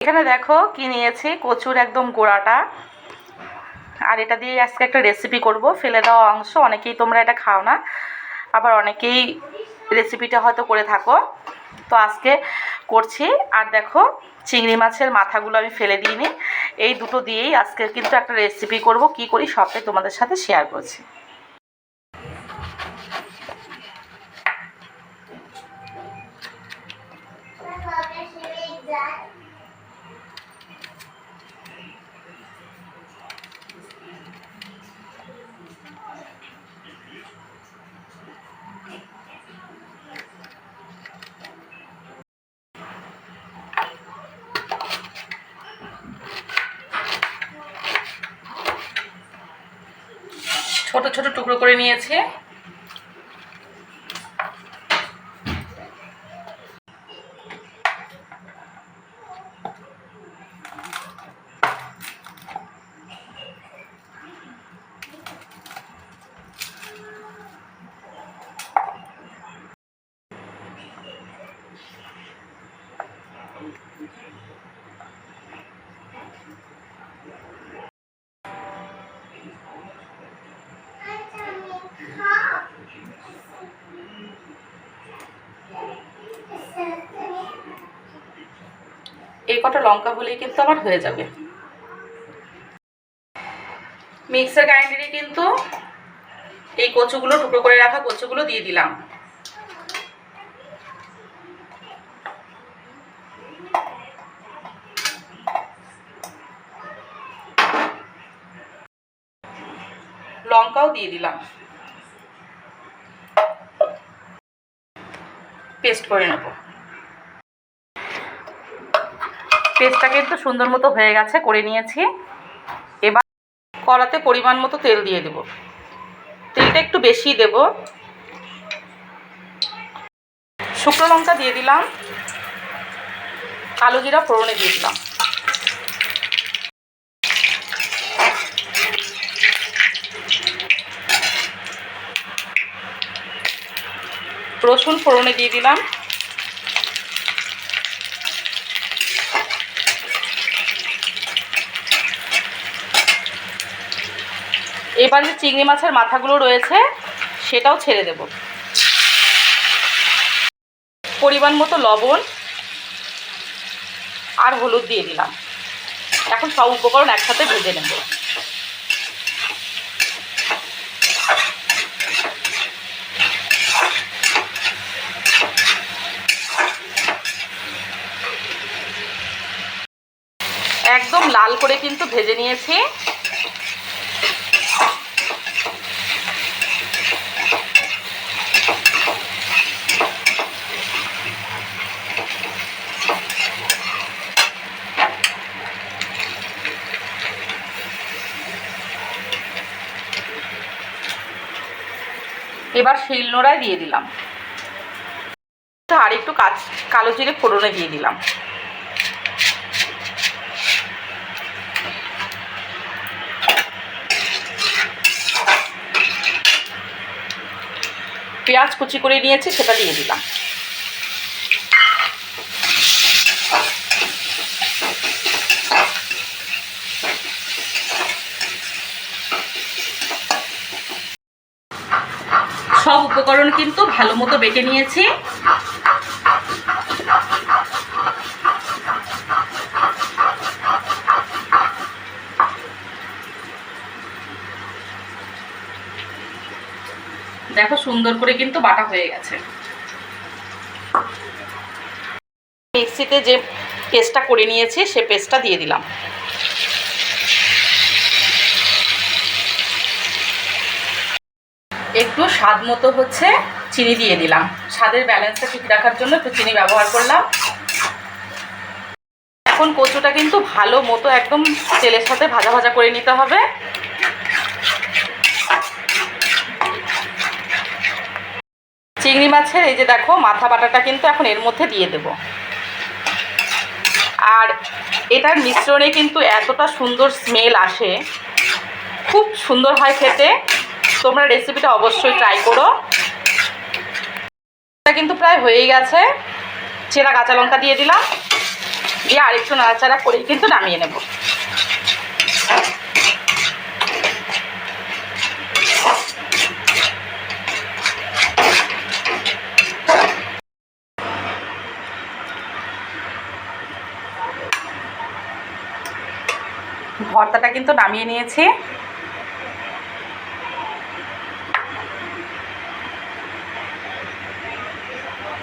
এখানে দেখো কি নিয়েছি? কচুর একদম গোড়াটা। আর এটা দিয়ে আজকে একটা রেসিপি করব। ফেলে দেওয়া অংশ, অনেকেই তোমরা এটা খাও না। আবার অনেকেই রেসিপিটা হয়তো করে থাকো। তো আজকে করছি। আর দেখো, চিংড়ি মাছের মাথাগুলো আমি ফেলে দিইনি। এই দুটো দিয়েই আজকে কিন্তু একটা রেসিপি করব। কি করি? সবটাই তোমাদের সাথে শেয়ার করছি। ছোট ছোট টুকরো করে নিয়েছি। এই কটা লঙ্কা হলেই কিন্তু আমার হয়ে যাবে। মিক্সার গ্রাইন্ডারে কিন্তু এই কচুগুলো, টুকরো করে রাখা কচুগুলো দিয়ে দিলাম। লঙ্কাও দিয়ে দিলাম। পেস্ট করে নেব। পেস্টটা কিন্তু সুন্দর মতো হয়ে গেছে, করে নিয়েছি। এবার কড়াতে পরিমাণ মতো তেল দিয়ে দেব। তেলটা একটু বেশি দেব। শুকনো লঙ্কা দিয়ে দিলাম। কালো জিরা ফোড়নে দিয়ে দিলাম। রসুন ফোড়নে দিয়ে দিলাম। এবার যে চিংড়ি মাছের মাথাগুলো রয়েছে, সেটাও ছেড়ে দেব। পরিমাণ মতো লবণ আর হলুদ দিয়ে দিলাম। এখন সব উপকরণ একসাথে ভেজে নেব। একদম লাল করে কিন্তু ভেজে নিয়েছি। এবার শিল নোড়ায় দিয়ে দিলাম। আর একটু কাজ কালো জিরে ফোড়নে দিয়ে দিলাম। পেঁয়াজ কুচি করে নিয়েছি, সেটা দিয়ে দিলাম। সব উপকরণ কিন্তু ভালো মতো বেটে নিয়েছি। দেখো সুন্দর করে কিন্তু বাটা হয়ে গেছে। মিক্সিতে যে পেস্টটা করে নিয়েছি, সে পেস্টটা দিয়ে দিলাম। একটু স্বাদ মতো হচ্ছে চিনি দিয়ে দিলাম। স্বাদের ব্যালেন্সটা ঠিক রাখার জন্য একটু চিনি ব্যবহার করলাম। এখন কচুটা কিন্তু ভালো মতো একদম তেলের সাথে ভাজা ভাজা করে নিতে হবে। চিংড়ি মাছের এই যে দেখো, মাথা বাটাটা কিন্তু এখন এর মধ্যে দিয়ে দেব। আর এটার মিশ্রণে কিন্তু এতটা সুন্দর স্মেল আসে। খুব সুন্দর হয় খেতে। তোমরা রেসিপিটা অবশ্যই ট্রাই করো। এটা কিন্তু প্রায় হয়ে গেছে। চেরা কাঁচা লঙ্কা দিয়ে দিলাম। দিয়ে আরেকটু নাড়াচাড়া করে কিন্তু নামিয়ে নেব। ভর্তাটা কিন্তু নামিয়ে নিয়েছি।